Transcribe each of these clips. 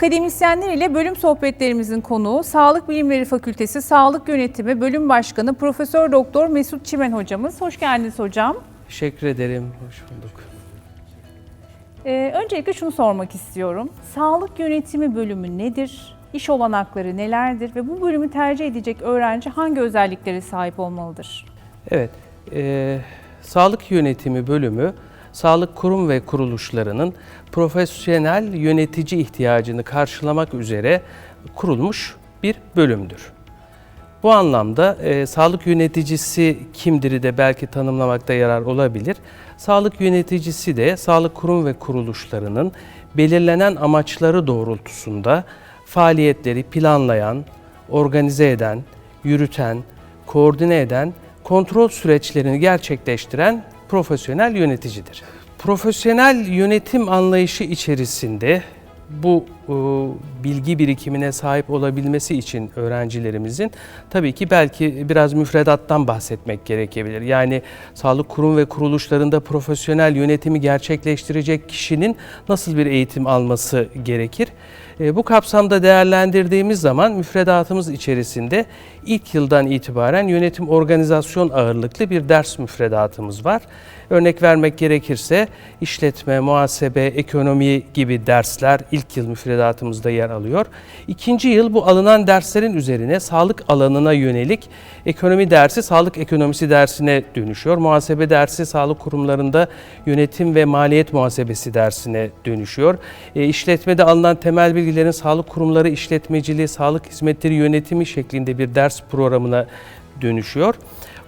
Akademisyenler ile bölüm sohbetlerimizin konuğu Sağlık Bilimleri Fakültesi Sağlık Yönetimi Bölüm Başkanı Profesör Doktor Mesut Çimen hocamız. Hoş geldiniz hocam. Teşekkür ederim. Hoş bulduk. Ee, öncelikle şunu sormak istiyorum. Sağlık Yönetimi bölümü nedir? İş olanakları nelerdir ve bu bölümü tercih edecek öğrenci hangi özelliklere sahip olmalıdır? Evet, e, sağlık yönetimi bölümü sağlık kurum ve kuruluşlarının profesyonel yönetici ihtiyacını karşılamak üzere kurulmuş bir bölümdür. Bu anlamda e, sağlık yöneticisi kimdir de belki tanımlamakta yarar olabilir. Sağlık yöneticisi de sağlık kurum ve kuruluşlarının belirlenen amaçları doğrultusunda faaliyetleri planlayan, organize eden, yürüten, koordine eden, kontrol süreçlerini gerçekleştiren profesyonel yöneticidir. Profesyonel yönetim anlayışı içerisinde bu e, bilgi birikimine sahip olabilmesi için öğrencilerimizin tabii ki belki biraz müfredattan bahsetmek gerekebilir. Yani sağlık kurum ve kuruluşlarında profesyonel yönetimi gerçekleştirecek kişinin nasıl bir eğitim alması gerekir? E, bu kapsamda değerlendirdiğimiz zaman müfredatımız içerisinde ilk yıldan itibaren yönetim organizasyon ağırlıklı bir ders müfredatımız var. Örnek vermek gerekirse işletme, muhasebe, ekonomi gibi dersler ilk yıl müfredatımızda yer alıyor. İkinci yıl bu alınan derslerin üzerine sağlık alanına yönelik ekonomi dersi sağlık ekonomisi dersine dönüşüyor. Muhasebe dersi sağlık kurumlarında yönetim ve maliyet muhasebesi dersine dönüşüyor. E, işletmede alınan temel bilgilerin sağlık kurumları işletmeciliği, sağlık hizmetleri yönetimi şeklinde bir ders programına dönüşüyor.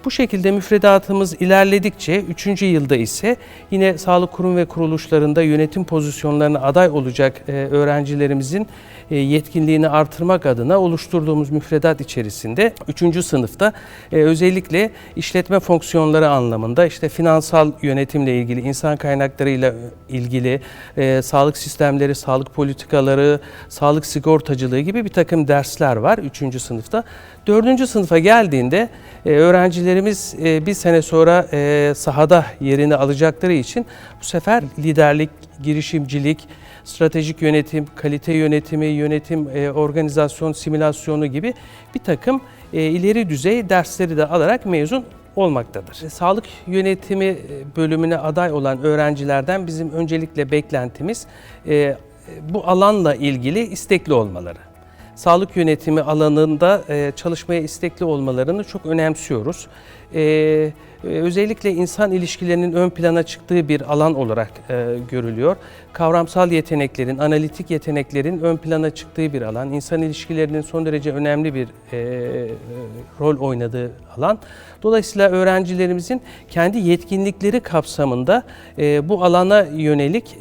Bu şekilde müfredatımız ilerledikçe 3. yılda ise yine sağlık kurum ve kuruluşlarında yönetim pozisyonlarına aday olacak e, öğrencilerimizin e, yetkinliğini artırmak adına oluşturduğumuz müfredat içerisinde 3. sınıfta e, özellikle işletme fonksiyonları anlamında işte finansal yönetimle ilgili, insan kaynaklarıyla ilgili, sağlık sistemleri, sağlık politikaları, sağlık sigortacılığı gibi bir takım dersler var 3. sınıfta. 4. sınıfa geldiğinde e, öğrencilerimiz e, bir sene sonra e, sahada yerini alacakları için bu sefer liderlik, girişimcilik, stratejik yönetim, kalite yönetimi, yönetim, e, organizasyon, simülasyonu gibi bir takım ileri düzey dersleri de alarak mezun olmaktadır. Sağlık yönetimi bölümüne aday olan öğrencilerden bizim öncelikle beklentimiz bu alanla ilgili istekli olmaları sağlık yönetimi alanında e, çalışmaya istekli olmalarını çok önemsiyoruz. E, e, özellikle insan ilişkilerinin ön plana çıktığı bir alan olarak görülüyor. Kavramsal yeteneklerin, analitik yeteneklerin ön plana çıktığı bir alan. İnsan ilişkilerinin son derece önemli bir rol oynadığı alan. Dolayısıyla öğrencilerimizin kendi yetkinlikleri kapsamında bu alana yönelik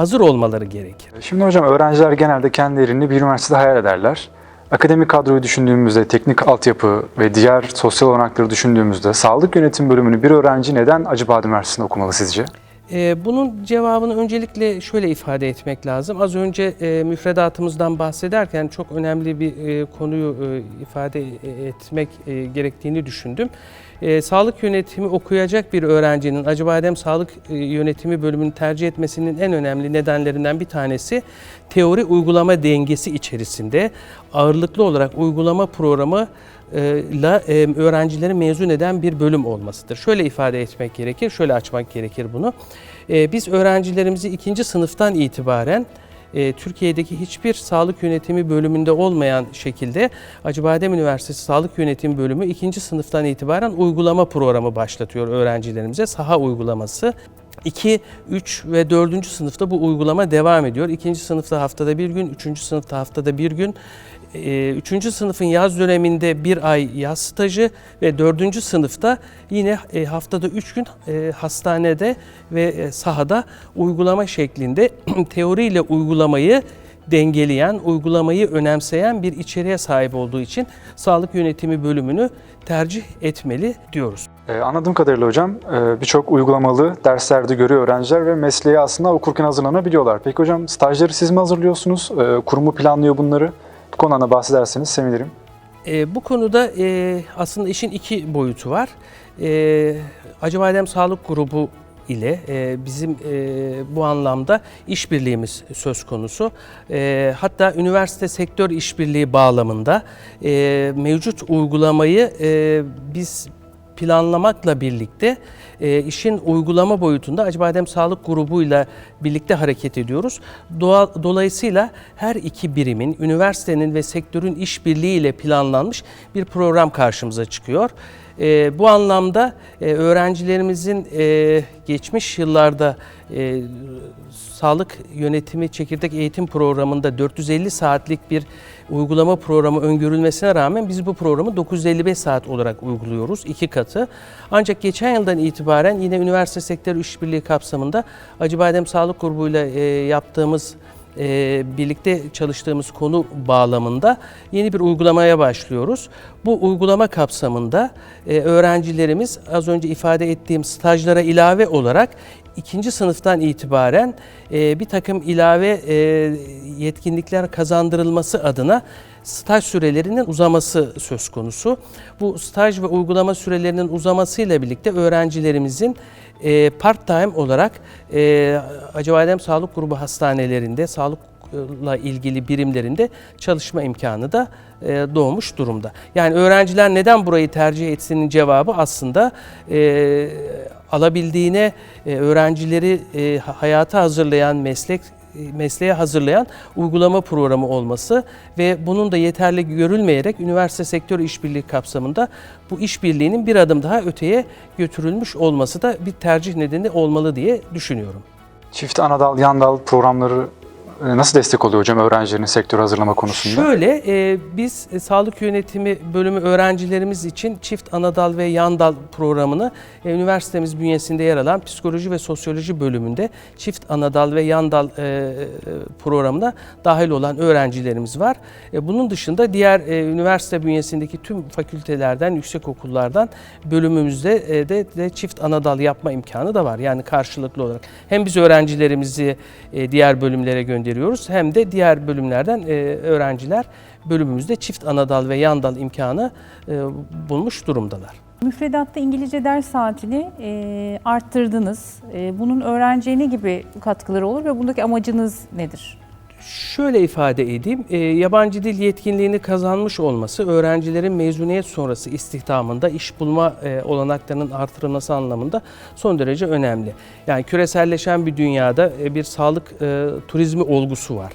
hazır olmaları gerekir. Şimdi hocam öğrenciler genelde kendilerini bir üniversitede hayal ederler. Akademik kadroyu düşündüğümüzde, teknik altyapı ve diğer sosyal olanakları düşündüğümüzde sağlık yönetim bölümünü bir öğrenci neden Acıbadem Üniversitesi'nde okumalı sizce? Ee, Bunun cevabını öncelikle şöyle ifade etmek lazım. Az önce e, müfredatımızdan bahsederken çok önemli bir e, konuyu e, ifade etmek gerektiğini düşündüm. E, Sağlık yönetimi okuyacak bir öğrencinin Acıbadem Sağlık e, Yönetimi bölümünü tercih etmesinin en önemli nedenlerinden bir tanesi teori uygulama dengesi içerisinde ağırlıklı olarak uygulama programı e, la e, öğrencileri mezun eden bir bölüm olmasıdır. Şöyle ifade etmek gerekir, şöyle açmak gerekir bunu. Biz öğrencilerimizi ikinci sınıftan itibaren e, Türkiye'deki hiçbir sağlık yönetimi bölümünde olmayan şekilde Acıbadem Üniversitesi Sağlık Yönetimi Bölümü ikinci sınıftan itibaren uygulama programı başlatıyor öğrencilerimize. Saha uygulaması. 2, 3 ve 4. sınıfta bu uygulama devam ediyor. 2. sınıfta haftada bir gün, 3. sınıfta haftada bir gün. 3. sınıfın yaz döneminde bir ay yaz stajı ve 4. sınıfta yine e, haftada 3 gün e, hastanede ve e, sahada uygulama şeklinde teoriyle uygulamayı dengeleyen, uygulamayı önemseyen bir içeriğe sahip olduğu için sağlık yönetimi bölümünü tercih etmeli diyoruz. Anladığım kadarıyla hocam e, birçok uygulamalı derslerde görüyor öğrenciler ve mesleğe aslında okurken hazırlanabiliyorlar. Peki hocam stajları siz mi hazırlıyorsunuz? E, kurumu planlıyor bunları? Bu konudan da bahsederseniz sevinirim. E, bu konuda e, aslında işin iki boyutu var. E, Acıbadem Sağlık Grubu ile e, bizim e, bu anlamda işbirliğimiz söz konusu. E, hatta üniversite sektör işbirliği bağlamında e, mevcut uygulamayı biz planlamakla birlikte e, işin uygulama boyutunda Acıbadem Sağlık Grubu'yla birlikte hareket ediyoruz. Doğa, dolayısıyla her iki birimin, üniversitenin ve sektörün işbirliğiyle planlanmış bir program karşımıza çıkıyor. E, bu anlamda e, öğrencilerimizin e, geçmiş yıllarda e, sağlık yönetimi çekirdek eğitim programında 450 saatlik bir uygulama programı öngörülmesine rağmen biz bu programı 955 saat olarak uyguluyoruz. iki katı. Ancak geçen yıldan itibaren yine üniversite sektörü işbirliği kapsamında Acıbadem Sağlık Grubu ile e, yaptığımız e, birlikte çalıştığımız konu bağlamında yeni bir uygulamaya başlıyoruz. Bu uygulama kapsamında e, öğrencilerimiz az önce ifade ettiğim stajlara ilave olarak ikinci sınıftan itibaren e, bir takım ilave e, yetkinlikler kazandırılması adına staj sürelerinin uzaması söz konusu. Bu staj ve uygulama sürelerinin uzamasıyla birlikte öğrencilerimizin e, part time olarak e, Acıbadem Sağlık Grubu hastanelerinde, sağlıkla ilgili birimlerinde çalışma imkanı da e, doğmuş durumda. Yani öğrenciler neden burayı tercih etsinin cevabı aslında e, alabildiğine e, öğrencileri e, hayata hazırlayan meslek e, mesleğe hazırlayan uygulama programı olması ve bunun da yeterli görülmeyerek üniversite sektör işbirliği kapsamında bu işbirliğinin bir adım daha öteye götürülmüş olması da bir tercih nedeni olmalı diye düşünüyorum. Çift anadal, yandal programları nasıl destek oluyor hocam öğrencilerin sektör hazırlama konusunda? Şöyle e, biz e, sağlık yönetimi bölümü öğrencilerimiz için çift anadal ve yandal programını e, üniversitemiz bünyesinde yer alan psikoloji ve sosyoloji bölümünde çift anadal ve yandal e, e, programına dahil olan öğrencilerimiz var. E, bunun dışında diğer e, üniversite bünyesindeki tüm fakültelerden, yüksek okullardan bölümümüzde e, de, de çift anadal yapma imkanı da var. Yani karşılıklı olarak hem biz öğrencilerimizi e, diğer bölümlere gönderiyoruz hem de diğer bölümlerden e, öğrenciler bölümümüzde çift anadal ve yandal imkanı e, bulmuş durumdalar. Müfredatta İngilizce ders saatini e, arttırdınız. Bunun öğrenciye ne gibi katkıları olur ve bundaki amacınız nedir? Şöyle ifade edeyim, e, yabancı dil yetkinliğini kazanmış olması öğrencilerin mezuniyet sonrası istihdamında iş bulma e, olanaklarının artırılması anlamında son derece önemli. Yani küreselleşen bir dünyada e, bir sağlık e, turizmi olgusu var.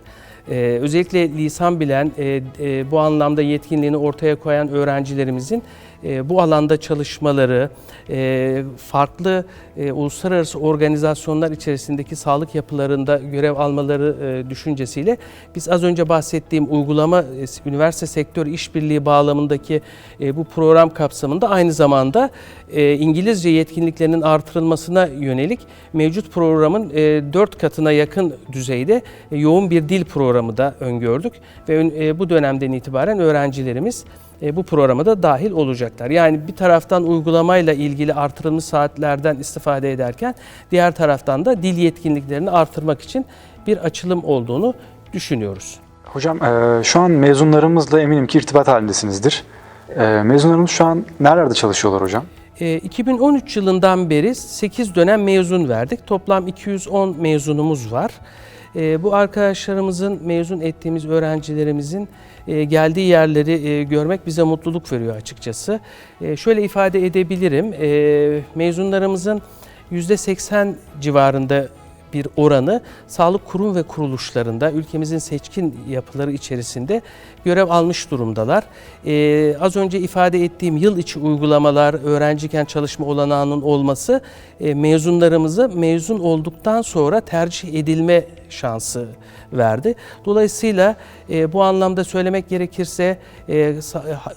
Ee, özellikle lisan bilen, e, e, bu anlamda yetkinliğini ortaya koyan öğrencilerimizin e, bu alanda çalışmaları, e, farklı e, uluslararası organizasyonlar içerisindeki sağlık yapılarında görev almaları e, düşüncesiyle biz az önce bahsettiğim uygulama üniversite sektör işbirliği bağlamındaki bu program kapsamında aynı zamanda İngilizce yetkinliklerinin artırılmasına yönelik mevcut programın e, 4 katına yakın düzeyde yoğun bir dil programı da öngördük ve bu dönemden itibaren öğrencilerimiz bu programa da dahil olacaklar. Yani bir taraftan uygulamayla ilgili artırılmış saatlerden istifade ederken diğer taraftan da dil yetkinliklerini artırmak için bir açılım olduğunu düşünüyoruz. Hocam e, şu an mezunlarımızla eminim ki irtibat halindesinizdir. E, mezunlarımız şu an nerelerde çalışıyorlar hocam? E, 2013 yılından beri 8 dönem mezun verdik. Toplam 210 mezunumuz var. E, bu arkadaşlarımızın, mezun ettiğimiz öğrencilerimizin e, geldiği yerleri e, görmek bize mutluluk veriyor açıkçası. E, şöyle ifade edebilirim, e, mezunlarımızın %80 civarında bir oranı sağlık kurum ve kuruluşlarında ülkemizin seçkin yapıları içerisinde görev almış durumdalar. Ee, az önce ifade ettiğim yıl içi uygulamalar, öğrenciyken çalışma olanağının olması e, mezunlarımızı mezun olduktan sonra tercih edilme şansı verdi. Dolayısıyla e, bu anlamda söylemek gerekirse e,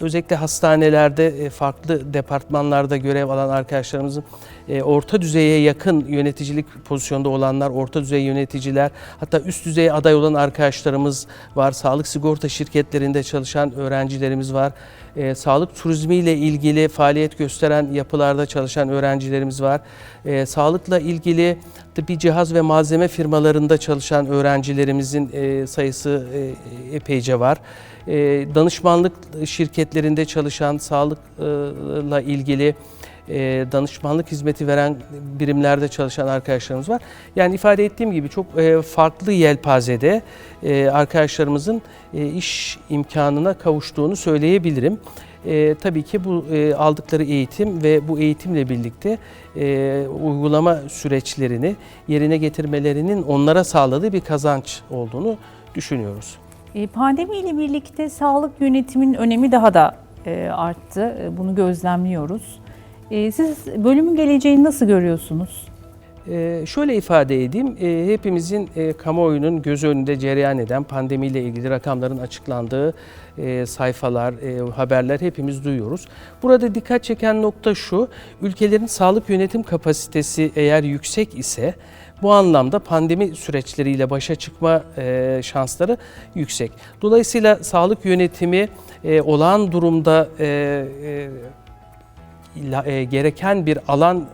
özellikle hastanelerde e, farklı departmanlarda görev alan arkadaşlarımızın e, orta düzeye yakın yöneticilik pozisyonda olanlar, orta düzey yöneticiler, hatta üst düzey aday olan arkadaşlarımız var. Sağlık sigorta şirketlerinde çalışan öğrencilerimiz var. E, sağlık turizmiyle ilgili faaliyet gösteren yapılarda çalışan öğrencilerimiz var. E, sağlıkla ilgili tıbbi cihaz ve malzeme firmalarında çalışan öğrencilerimizin e, sayısı e, epeyce var. E, danışmanlık şirketlerinde çalışan sağlıkla ilgili e, danışmanlık hizmeti veren birimlerde çalışan arkadaşlarımız var. Yani ifade ettiğim gibi çok e, farklı yelpazede e, arkadaşlarımızın e, iş imkanına kavuştuğunu söyleyebilirim. Tabii ki bu aldıkları eğitim ve bu eğitimle birlikte uygulama süreçlerini yerine getirmelerinin onlara sağladığı bir kazanç olduğunu düşünüyoruz. E, Pandemiyle birlikte sağlık yönetiminin önemi daha da arttı. Bunu gözlemliyoruz. E, Siz bölümün geleceğini nasıl görüyorsunuz? Ee, şöyle ifade edeyim, Ee, hepimizin e, kamuoyunun göz önünde cereyan eden pandemiyle ilgili rakamların açıklandığı e, sayfalar, e, haberler hepimiz duyuyoruz. Burada dikkat çeken nokta şu, ülkelerin sağlık yönetim kapasitesi eğer yüksek ise bu anlamda pandemi süreçleriyle başa çıkma e, şansları yüksek. Dolayısıyla sağlık yönetimi e, olağan durumda e, e, e, gereken bir alan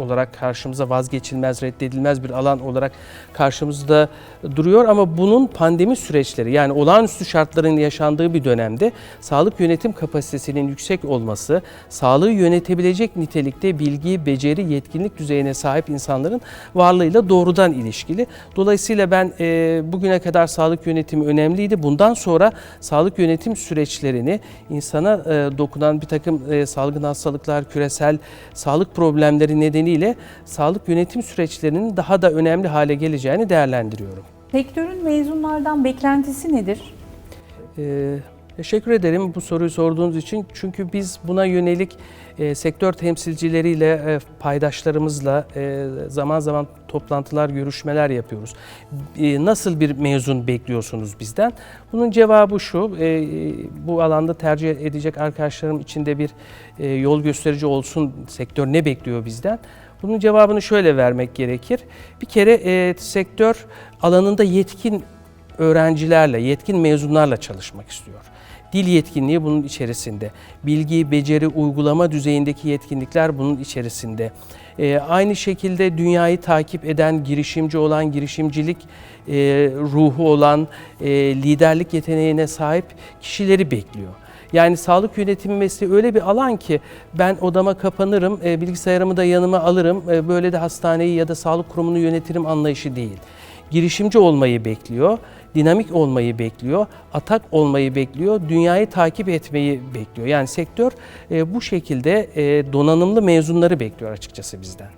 olarak karşımıza vazgeçilmez, reddedilmez bir alan olarak karşımızda duruyor ama bunun pandemi süreçleri yani olağanüstü şartların yaşandığı bir dönemde sağlık yönetim kapasitesinin yüksek olması, sağlığı yönetebilecek nitelikte bilgi, beceri, yetkinlik düzeyine sahip insanların varlığıyla doğrudan ilişkili. Dolayısıyla ben e, bugüne kadar sağlık yönetimi önemliydi. Bundan sonra sağlık yönetim süreçlerini insana e, dokunan bir takım e, salgın hastalıklar, küresel sağlık problemleri nedeniyle sağlık yönetim süreçlerinin daha da önemli hale geleceğini değerlendiriyorum. Sektörün mezunlardan beklentisi nedir? Ee, teşekkür ederim bu soruyu sorduğunuz için. Çünkü biz buna yönelik e, sektör temsilcileriyle, e, paydaşlarımızla e, zaman zaman toplantılar, görüşmeler yapıyoruz. E, nasıl bir mezun bekliyorsunuz bizden? Bunun cevabı şu, e, bu alanda tercih edecek arkadaşlarım içinde bir e, yol gösterici olsun, sektör ne bekliyor bizden? Bunun cevabını şöyle vermek gerekir. Bir kere e, sektör alanında yetkin öğrencilerle, yetkin mezunlarla çalışmak istiyor. Dil yetkinliği bunun içerisinde. Bilgi, beceri, uygulama düzeyindeki yetkinlikler bunun içerisinde. Ee, aynı şekilde dünyayı takip eden, girişimci olan, girişimcilik e, ruhu olan, e, liderlik yeteneğine sahip kişileri bekliyor. Yani sağlık yönetimi mesleği öyle bir alan ki ben odama kapanırım, e, bilgisayarımı da yanıma alırım, e, böyle de hastaneyi ya da sağlık kurumunu yönetirim anlayışı değil girişimci olmayı bekliyor, dinamik olmayı bekliyor, atak olmayı bekliyor, dünyayı takip etmeyi bekliyor. Yani sektör e, bu şekilde e, donanımlı mezunları bekliyor açıkçası bizden.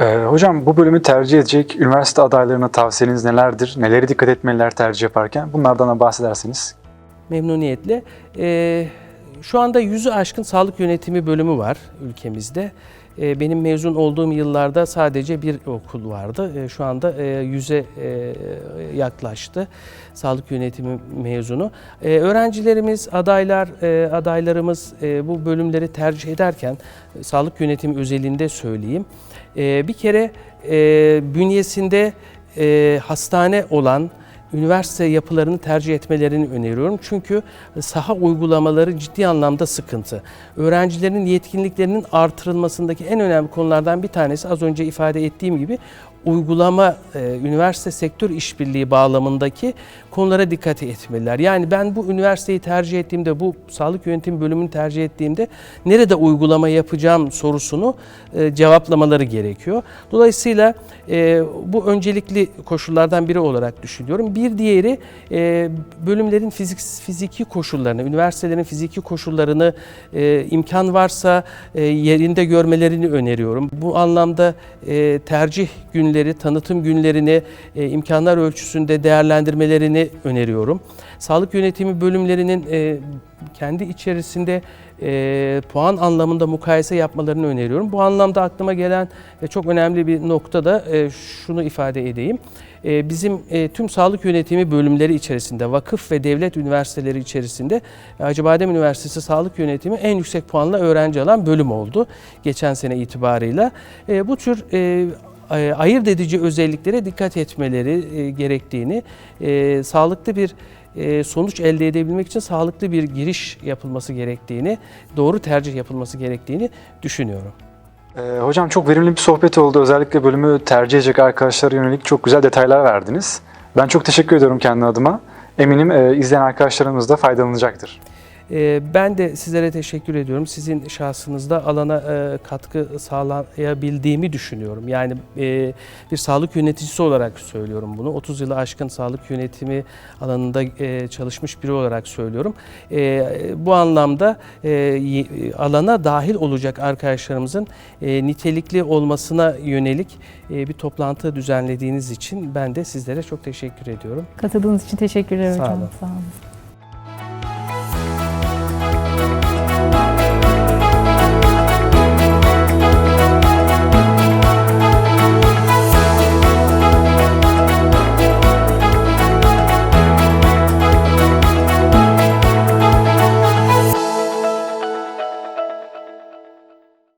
Ee, hocam bu bölümü tercih edecek üniversite adaylarına tavsiyeniz nelerdir? Neleri dikkat etmeliler tercih yaparken? Bunlardan da bahsederseniz. Memnuniyetle. E, şu anda yüzü aşkın sağlık yönetimi bölümü var ülkemizde. E, benim mezun olduğum yıllarda sadece bir okul vardı. E, şu anda e, yüze e, yaklaştı sağlık yönetimi mezunu. E, öğrencilerimiz, adaylar, e, adaylarımız bu bölümleri tercih ederken sağlık yönetimi özelinde söyleyeyim. Bir kere bünyesinde hastane olan üniversite yapılarını tercih etmelerini öneriyorum. Çünkü saha uygulamaları ciddi anlamda sıkıntı. Öğrencilerin yetkinliklerinin artırılmasındaki en önemli konulardan bir tanesi az önce ifade ettiğim gibi uygulama, e, üniversite sektör işbirliği bağlamındaki konulara dikkat etmeliler. Yani ben bu üniversiteyi tercih ettiğimde, bu sağlık yönetimi bölümünü tercih ettiğimde nerede uygulama yapacağım sorusunu e, cevaplamaları gerekiyor. Dolayısıyla e, bu öncelikli koşullardan biri olarak düşünüyorum. Bir diğeri e, bölümlerin fizik, fiziki koşullarını, üniversitelerin fiziki koşullarını e, imkan varsa e, yerinde görmelerini öneriyorum. Bu anlamda e, tercih günleri, tanıtım günlerini e, imkanlar ölçüsünde değerlendirmelerini öneriyorum. Sağlık yönetimi bölümlerinin e, kendi içerisinde e, puan anlamında mukayese yapmalarını öneriyorum. Bu anlamda aklıma gelen e, çok önemli bir nokta da e, şunu ifade edeyim. E, bizim e, tüm sağlık yönetimi bölümleri içerisinde, vakıf ve devlet üniversiteleri içerisinde e, Acıbadem Üniversitesi Sağlık Yönetimi en yüksek puanla öğrenci alan bölüm oldu geçen sene itibarıyla. E, bu tür e, ayırt edici özelliklere dikkat etmeleri e, gerektiğini, e, sağlıklı bir e, sonuç elde edebilmek için sağlıklı bir giriş yapılması gerektiğini, doğru tercih yapılması gerektiğini düşünüyorum. Hocam çok verimli bir sohbet oldu. Özellikle bölümü tercih edecek arkadaşlara yönelik çok güzel detaylar verdiniz. Ben çok teşekkür ediyorum kendi adıma. Eminim e, izleyen arkadaşlarımız da faydalanacaktır. Ee, Ben de sizlere teşekkür ediyorum. Sizin şahsınızda alana e, katkı sağlayabildiğimi düşünüyorum. Yani e, bir sağlık yöneticisi olarak söylüyorum bunu. 30 yılı aşkın sağlık yönetimi alanında e, çalışmış biri olarak söylüyorum. Bu anlamda alana dahil olacak arkadaşlarımızın nitelikli olmasına yönelik bir toplantı düzenlediğiniz için ben de sizlere çok teşekkür ediyorum. Katıldığınız için teşekkürler Sağ hocam. olun. Sağ olun.